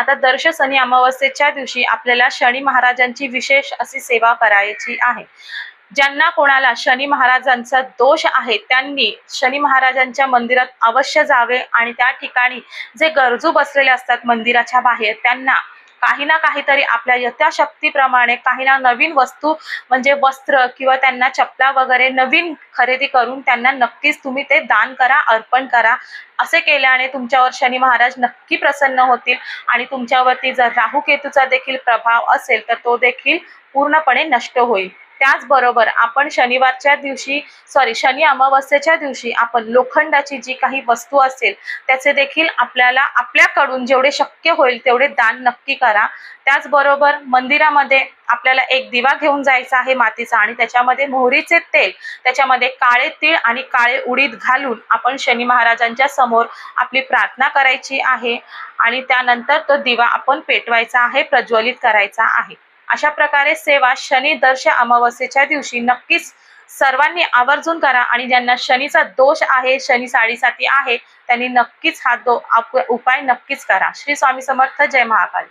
आता दर्श शनी अमावस्येच्या दिवशी आपल्याला शनी महाराजांची विशेष अशी सेवा करायची आहे. ज्यांना कोणाला शनी महाराजांचा दोष आहे त्यांनी शनी महाराजांच्या मंदिरात अवश्य जावे आणि त्या ठिकाणी जे गरजू बसलेले असतात मंदिराच्या बाहेर त्यांना काही ना काहीतरी आपल्या यथाशक्तीप्रमाणे काही ना नवीन वस्तू म्हणजे वस्त्र किंवा त्यांना चपला वगैरे नवीन खरेदी करून त्यांना नक्कीच तुम्ही ते दान करा अर्पण करा. असे केल्याने तुमच्यावर शनी महाराज नक्की प्रसन्न होतील आणि तुमच्यावरती जर राहू केतूचा देखील प्रभाव असेल तर तो देखील पूर्णपणे नष्ट होईल. त्याचबरोबर आपण शनिवारच्या दिवशी सॉरी शनी अमावस्येच्या दिवशी आपण लोखंडाची जी काही वस्तू असेल त्याचे देखील आपल्याला आपल्याकडून जेवढे शक्य होईल तेवढे दान नक्की करा. त्याचबरोबर मंदिरामध्ये आपल्याला एक दिवा घेऊन जायचा आहे मातीचा आणि त्याच्यामध्ये मोहरीचे तेल त्याच्यामध्ये काळे तीळ आणि काळे उडीद घालून आपण शनी महाराजांच्या समोर आपली प्रार्थना करायची आहे आणि त्यानंतर तो दिवा आपण पेटवायचा आहे प्रज्वलित करायचा आहे. अशा प्रकारे सेवा शनी दर्श अमावस्येच्या दिवशी नक्कीच सर्वांनी आवर्जून करा आणि ज्यांना शनीचा दोष आहे शनी साडेसाती आहे त्यांनी नक्कीच हा दो आप- उपाय नक्कीच करा. श्री स्वामी समर्थ जय महाकाल.